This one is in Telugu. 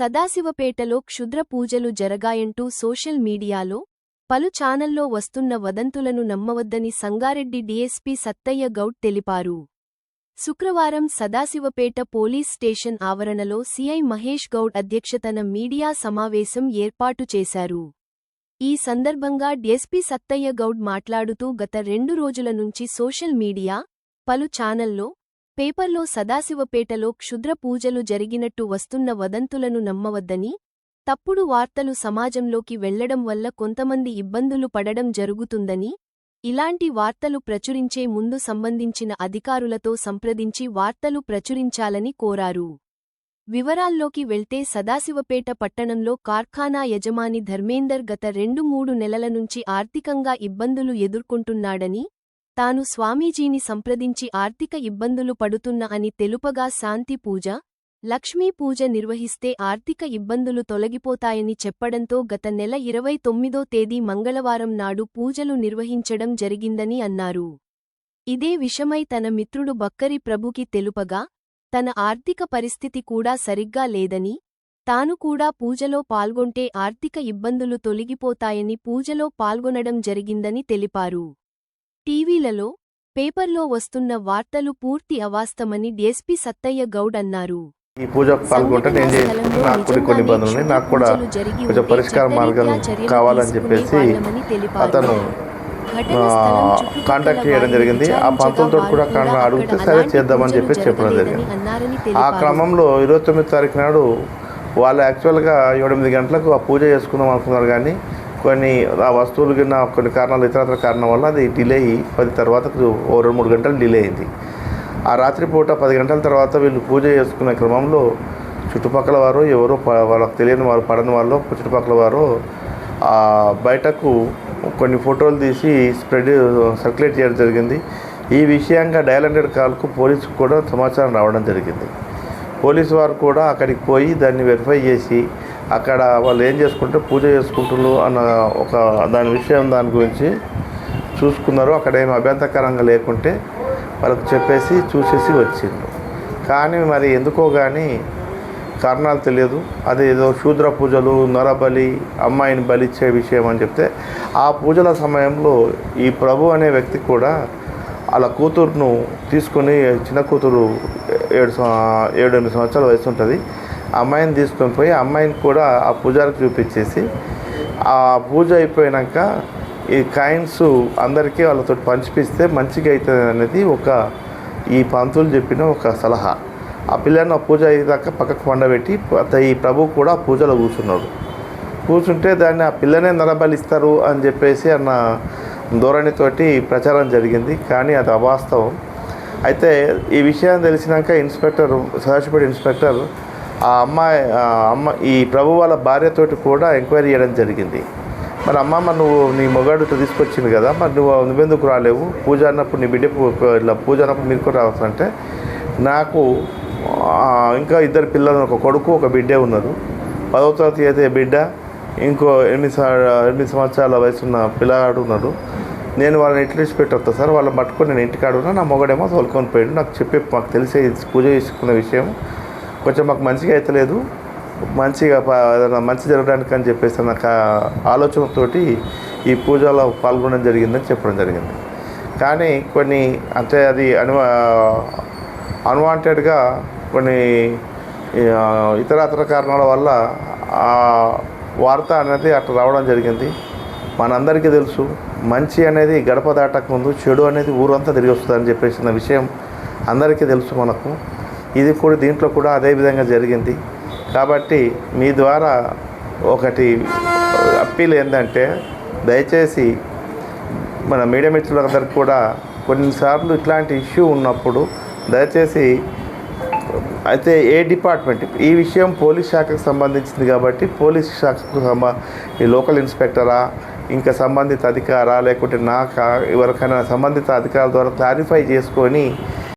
సదాశివపేటలో క్షుద్ర పూజలు జరగాయంటూ సోషల్ మీడియాలో పలు ఛానల్లో వస్తున్న వదంతులను నమ్మవద్దని సంగారెడ్డి డీఎస్పీ సత్తయ్య గౌడ్ తెలిపారు. శుక్రవారం సదాశివపేట పోలీస్ స్టేషన్ ఆవరణలో సీఐ మహేష్ గౌడ్ అధ్యక్షతన మీడియా సమావేశం ఏర్పాటు చేశారు. ఈ సందర్భంగా డీఎస్పీ సత్తయ్య గౌడ్ మాట్లాడుతూ గత రెండు రోజుల నుంచి సోషల్ మీడియా పలు ఛానల్లో పేపర్లో సదాశివపేటలో క్షుద్ర పూజలు జరిగినట్టు వస్తున్న వదంతులను నమ్మవద్దని తప్పుడు వార్తలు సమాజంలోకి వెళ్ళడం వల్ల కొంతమంది ఇబ్బందులు పడడం జరుగుతుందని ఇలాంటి వార్తలు ప్రచురించే ముందు సంబంధించిన అధికారులతో సంప్రదించి వార్తలు ప్రచురించాలని కోరారు. వివరాల్లోకి వెళ్తే సదాశివపేట పట్టణంలో కార్ఖానా యజమాని ధర్మేందర్ గత రెండు మూడు నెలల నుంచి ఆర్థికంగా ఇబ్బందులు ఎదుర్కొంటున్నాడని తాను స్వామీజీని సంప్రదించి ఆర్థిక ఇబ్బందులు పడుతున్న అని తెలుపగా శాంతి పూజ లక్ష్మీ పూజ నిర్వహిస్తే ఆర్థిక ఇబ్బందులు తొలగిపోతాయని చెప్పడంతో గత నెల ఇరవై తొమ్మిదో తేదీ మంగళవారం నాడు పూజలు నిర్వహించడం జరిగిందని అన్నారు. ఇదే విషమై తన మిత్రుడు బక్కరి ప్రభుకి తెలుపగా తన ఆర్థిక పరిస్థితి కూడా సరిగ్గా లేదని తాను కూడా పూజలో పాల్గొంటే ఆర్థిక ఇబ్బందులు తొలగిపోతాయని పూజలో పాల్గొనడం జరిగిందని తెలిపారు. టీవీలలో పేపర్లో వస్తున్న వార్తలు పూర్తి అవాస్తమని డీఎస్పీ సత్తయ్య గౌడ్ అన్నారు. ఈ పూజకు పాల్గొంటే నేను నాకు కొన్ని కొన్ని ఇబ్బందులు ఉన్నాయి. నాకు కూడా కొంచెం పరిష్కార మార్గం కావాలని చెప్పేసి అతను కాంటాక్ట్ చేయడం జరిగింది. ఆ పంతులతో కూడా కాండ అడిగితే సరే చేద్దామని చెప్పేసి చెప్పడం జరిగింది. ఆ క్రమంలో ఇరవై తొమ్మిది తారీఖు నాడు వాళ్ళు యాక్చువల్గా ఎనిమిది గంటలకు ఆ పూజ చేసుకుందాం అనుకున్నారు కానీ కొన్ని ఆ వస్తువులు కింద కొన్ని కారణాలు ఇతరత్ర కారణం వల్ల అది డిలే అయ్యి పది తర్వాత ఓ రెండు మూడు గంటలు డిలే అయింది. ఆ రాత్రిపూట పది గంటల తర్వాత వీళ్ళు పూజ చేసుకునే క్రమంలో చుట్టుపక్కల వారు ఎవరో వాళ్ళకి తెలియని వారు పడని వాళ్ళు చుట్టుపక్కల వారు బయటకు కొన్ని ఫోటోలు తీసి స్ప్రెడ్ సర్క్యులేట్ చేయడం జరిగింది. ఈ విషయంగా డయల్ హండ్రెడ్ కాల్కు పోలీసుకు కూడా సమాచారం రావడం జరిగింది. పోలీసు వారు కూడా అక్కడికి పోయి దాన్ని వెరిఫై చేసి అక్కడ వాళ్ళు ఏం చేసుకుంటే పూజ చేసుకుంటున్నారు అన్న ఒక దాని విషయం దాని గురించి చూసుకున్నారు. అక్కడ ఏమి అభ్యంతరకరంగా లేకుంటే వాళ్ళకి చెప్పేసి చూసేసి వచ్చిండు కానీ మరి ఎందుకో కానీ కారణాలు తెలియదు. అది ఏదో శూద్ర పూజలు నరబలి అమ్మాయిని బలిచ్చే విషయం అని చెప్తే ఆ పూజల సమయంలో ఈ ప్రభు అనే వ్యక్తి కూడా వాళ్ళ కూతురును తీసుకొని చిన్న కూతురు ఏడు ఏడు ఎనిమిది సంవత్సరాల వయసు ఉంటుంది. అమ్మాయిని తీసుకొని పోయి అమ్మాయిని కూడా ఆ పూజారికి చూపించేసి ఆ పూజ అయిపోయినాక ఈ కాయిన్స్ అందరికీ వాళ్ళతో పంచిపిస్తే మంచిగా అవుతుంది అనేది ఒక ఈ పంతులు చెప్పిన ఒక సలహా. ఆ పిల్లని ఆ పూజ అయ్యేదాకా పక్కకు పండబెట్టి ఈ ప్రభు కూడా ఆ పూజలో కూర్చున్నాడు. కూర్చుంటే దాన్ని ఆ పిల్లనే నరబలిస్తారు అని చెప్పేసి అన్న ధోరణితోటి ప్రచారం జరిగింది. కానీ అది అవాస్తవం. అయితే ఈ విషయాన్ని తెలిసినాక ఇన్స్పెక్టర్ సదాశివపేట ఇన్స్పెక్టర్ ఆ అమ్మాయి అమ్మ ఈ ప్రభు వాళ్ళ భార్యతోటి కూడా ఎంక్వైరీ చేయడం జరిగింది. మరి అమ్మ మరి నువ్వు నీ మొగాడు తీసుకొచ్చింది కదా మరి నువ్వు నువ్వెందుకు రాలేవు? పూజ అన్నప్పుడు నీ బిడ్డ ఇలా ఇట్లా పూజ అన్నప్పుడు మీరు కూడా రావాలంటే నాకు ఇంకా ఇద్దరు పిల్లలు ఒక కొడుకు ఒక బిడ్డే ఉన్నారు. పదవ తరగతి అయితే బిడ్డ ఇంకో ఎనిమిది ఎనిమిది సంవత్సరాల వయసున్న పిల్లగాడు ఉన్నాడు. నేను వాళ్ళని ఎట్లీస్ట్ పెట్టొస్తా సార్. వాళ్ళని పట్టుకొని నేను ఇంటికాడ ఉన్నా నా మొగడేమో తోలుకొని పోయాడు. నాకు చెప్పి మాకు తెలిసే పూజ చేసుకున్న విషయం. కొంచెం మాకు మంచిగా అవుతలేదు మంచిగా ప- ఏదైనా మంచి జరగడానికి అని చెప్పేసి నాకు ఆలోచనతో ఆలోచనతోటి ఈ పూజలో పాల్గొనడం జరిగిందని చెప్పడం జరిగింది. కానీ కొన్ని అంటే అది అను అన్వాంటెడ్గా కొన్ని ఇతరతర కారణాల వల్ల ఆ వార్త అనేది అట్లా రావడం జరిగింది. మనందరికీ తెలుసు. మంచి అనేది గడప దాటక ముందు చెడు అనేది ఊరంతా తిరిగి వస్తుందని చెప్పేసిన విషయం అందరికీ తెలుసు మనకు. ఇది కూడా దీంట్లో కూడా అదే విధంగా జరిగింది. కాబట్టి మీ ద్వారా ఒకటి అప్పీల్ ఏంటంటే దయచేసి మన మీడియా మిత్రులందరికీ కూడా కొన్నిసార్లు ఇట్లాంటి ఇష్యూ ఉన్నప్పుడు దయచేసి అయితే ఏ డిపార్ట్మెంట్? ఈ విషయం పోలీస్ శాఖకు సంబంధించింది కాబట్టి పోలీస్ శాఖకు సంబ ఈ లోకల్ ఇన్స్పెక్టరా ఇంకా సంబంధిత అధికారా లేకుంటే నాకా ఎవరికైనా సంబంధిత అధికారుల ద్వారా క్లారిఫై చేసుకొని